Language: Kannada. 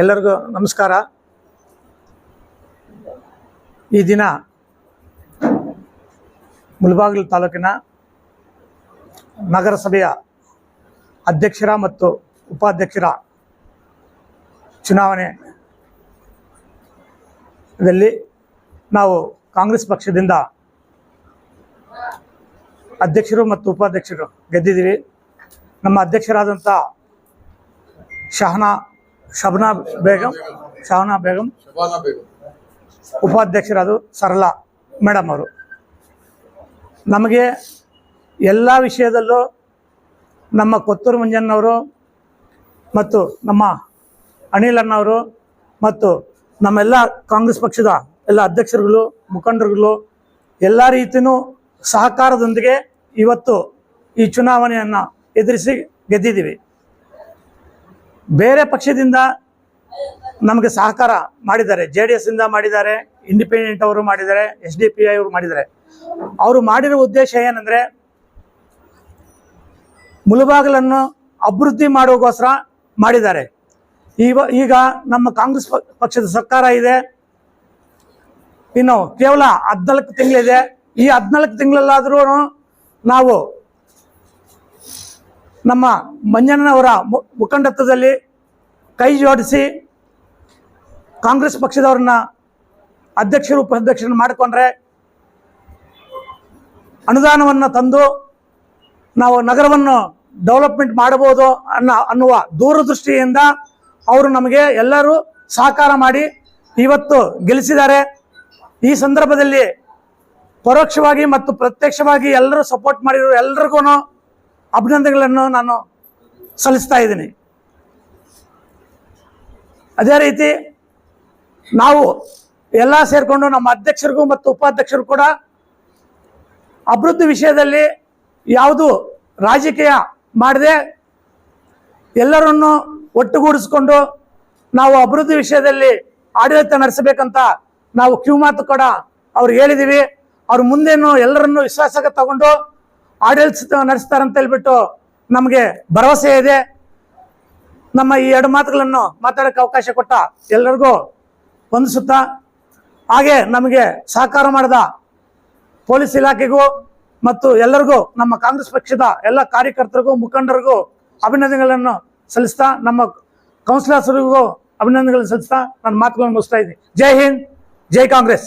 ಎಲ್ಲರಿಗೂ ನಮಸ್ಕಾರ. ಈ ದಿನ ಮುಳಬಾಗಿಲು ತಾಲೂಕಿನ ನಗರಸಭೆಯ ಅಧ್ಯಕ್ಷರ ಮತ್ತು ಉಪಾಧ್ಯಕ್ಷರ ಚುನಾವಣೆಯಲ್ಲಿ ನಾವು ಕಾಂಗ್ರೆಸ್ ಪಕ್ಷದಿಂದ ಅಧ್ಯಕ್ಷರು ಮತ್ತು ಉಪಾಧ್ಯಕ್ಷರು ಗೆದ್ದಿದ್ದೀವಿ. ನಮ್ಮ ಅಧ್ಯಕ್ಷರಾದಂಥ ಶಹನಾ, ಶಬನಾ ಬೇಗಂ, ಶಹನಾ ಬೇಗಂ. ಶಬಾನಾ ಬೇಗಂ ಉಪಾಧ್ಯಕ್ಷರಾದ ಸರಳಾ ಮೇಡಮ್ ಅವರು. ನಮಗೆ ಎಲ್ಲ ವಿಷಯದಲ್ಲೂ ನಮ್ಮ ಕೊತ್ತೂರು ಮುಂಜನ್ನವರು ಮತ್ತು ನಮ್ಮ ಅನಿಲ್ ಅಣ್ಣವರು ಮತ್ತು ನಮ್ಮೆಲ್ಲ ಕಾಂಗ್ರೆಸ್ ಪಕ್ಷದ ಎಲ್ಲ ಅಧ್ಯಕ್ಷರುಗಳು, ಮುಖಂಡರುಗಳು ಎಲ್ಲ ರೀತಿಯೂ ಸಹಕಾರದೊಂದಿಗೆ ಇವತ್ತು ಈ ಚುನಾವಣೆಯನ್ನು ಎದುರಿಸಿ ಗೆದ್ದಿದ್ದೀವಿ. ಬೇರೆ ಪಕ್ಷದಿಂದ ನಮಗೆ ಸಹಕಾರ ಮಾಡಿದ್ದಾರೆ. ಜೆ ಡಿ ಎಸ್ ಇಂದ ಮಾಡಿದ್ದಾರೆ ಇಂಡಿಪೆಂಡೆಂಟ್ ಅವರು ಮಾಡಿದ್ದಾರೆ ಎಸ್ ಡಿ ಪಿ ಐ ಅವರು ಮಾಡಿದ್ದಾರೆ. ಅವರು ಮಾಡಿರೋ ಉದ್ದೇಶ ಏನಂದರೆ ಮುಳುಬಾಗಿಲನ್ನು ಅಭಿವೃದ್ಧಿ ಮಾಡುವಗೋಸ್ಕರ ಮಾಡಿದ್ದಾರೆ. ಈಗ ಈಗ ನಮ್ಮ ಕಾಂಗ್ರೆಸ್ ಪಕ್ಷದ ಸರ್ಕಾರ ಇದೆ. ಇನ್ನು ಕೇವಲ ಹದಿನಾಲ್ಕು ತಿಂಗಳಿದೆ. ಈ ಹದಿನಾಲ್ಕು ತಿಂಗಳಲ್ಲಾದರೂ ನಾವು ನಮ್ಮ ಮಂಜಣ್ಣನವರ ಮುಖಂಡತ್ವದಲ್ಲಿ ಕೈ ಜೋಡಿಸಿ ಕಾಂಗ್ರೆಸ್ ಪಕ್ಷದವ್ರನ್ನ ಅಧ್ಯಕ್ಷರು ಉಪಾಧ್ಯಕ್ಷರನ್ನ ಮಾಡಿಕೊಂಡ್ರೆ ಅನುದಾನವನ್ನು ತಂದು ನಾವು ನಗರವನ್ನು ಡೆವಲಪ್ಮೆಂಟ್ ಮಾಡಬಹುದು ಅನ್ನೋ, ಅನ್ನುವ ದೂರದೃಷ್ಟಿಯಿಂದ ಅವರು ನಮಗೆ ಎಲ್ಲರೂ ಸಹಕಾರ ಮಾಡಿ ಇವತ್ತು ಗೆಲ್ಲಿಸಿದ್ದಾರೆ. ಈ ಸಂದರ್ಭದಲ್ಲಿ ಪರೋಕ್ಷವಾಗಿ ಮತ್ತು ಪ್ರತ್ಯಕ್ಷವಾಗಿ ಎಲ್ಲರೂ ಸಪೋರ್ಟ್ ಮಾಡಿರೋ ಎಲ್ರಿಗೂ ಅಭಿನಂದನೆಗಳನ್ನು ನಾನು ಸಲ್ಲಿಸ್ತಾ ಇದ್ದೀನಿ. ಅದೇ ರೀತಿ ನಾವು ಎಲ್ಲ ಸೇರಿಕೊಂಡು ನಮ್ಮ ಅಧ್ಯಕ್ಷರಿಗೂ ಮತ್ತು ಉಪಾಧ್ಯಕ್ಷರು ಕೂಡ ಅಭಿವೃದ್ಧಿ ವಿಷಯದಲ್ಲಿ ಯಾವುದು ರಾಜಕೀಯ ಮಾಡದೆ ಎಲ್ಲರನ್ನು ಒಟ್ಟುಗೂಡಿಸ್ಕೊಂಡು ನಾವು ಅಭಿವೃದ್ಧಿ ವಿಷಯದಲ್ಲಿ ಆಡಳಿತ ನಡೆಸಬೇಕಂತ ನಾವು ಕಿವಿಮಾತು ಕೂಡ ಅವ್ರಿಗೆ ಹೇಳಿದ್ದೀವಿ. ಅವ್ರ ಮುಂದೇನು ಎಲ್ಲರನ್ನು ವಿಶ್ವಾಸಕ್ಕೆ ತಗೊಂಡು ಆಡಳಿತ ನಡೆಸ್ತಾರೆ ಅಂತ ಹೇಳ್ಬಿಟ್ಟು ನಮಗೆ ಭರವಸೆ ಇದೆ. ನಮ್ಮ ಈ ಎರಡು ಮಾತುಗಳನ್ನು ಮಾತಾಡೋಕ್ಕೆ ಅವಕಾಶ ಕೊಟ್ಟ ಎಲ್ಲರಿಗೂ ವಂದಿಸುತ್ತಾ, ಹಾಗೆ ನಮಗೆ ಸಹಕಾರ ಮಾಡಿದ ಪೊಲೀಸ್ ಇಲಾಖೆಗೂ ಮತ್ತು ಎಲ್ಲರಿಗೂ, ನಮ್ಮ ಕಾಂಗ್ರೆಸ್ ಪಕ್ಷದ ಎಲ್ಲ ಕಾರ್ಯಕರ್ತರಿಗೂ, ಮುಖಂಡರಿಗೂ ಅಭಿನಂದನೆಗಳನ್ನು ಸಲ್ಲಿಸ್ತಾ, ನಮ್ಮ ಕೌನ್ಸಿಲರ್ಸ್ರಿಗೂ ಅಭಿನಂದನೆಗಳನ್ನು ಸಲ್ಲಿಸ್ತಾ ನನ್ನ ಮಾತುಗಳನ್ನು ಮುಗಿಸ್ತಾ ಇದ್ದೀನಿ. ಜೈ ಹಿಂದ್, ಜೈ ಕಾಂಗ್ರೆಸ್.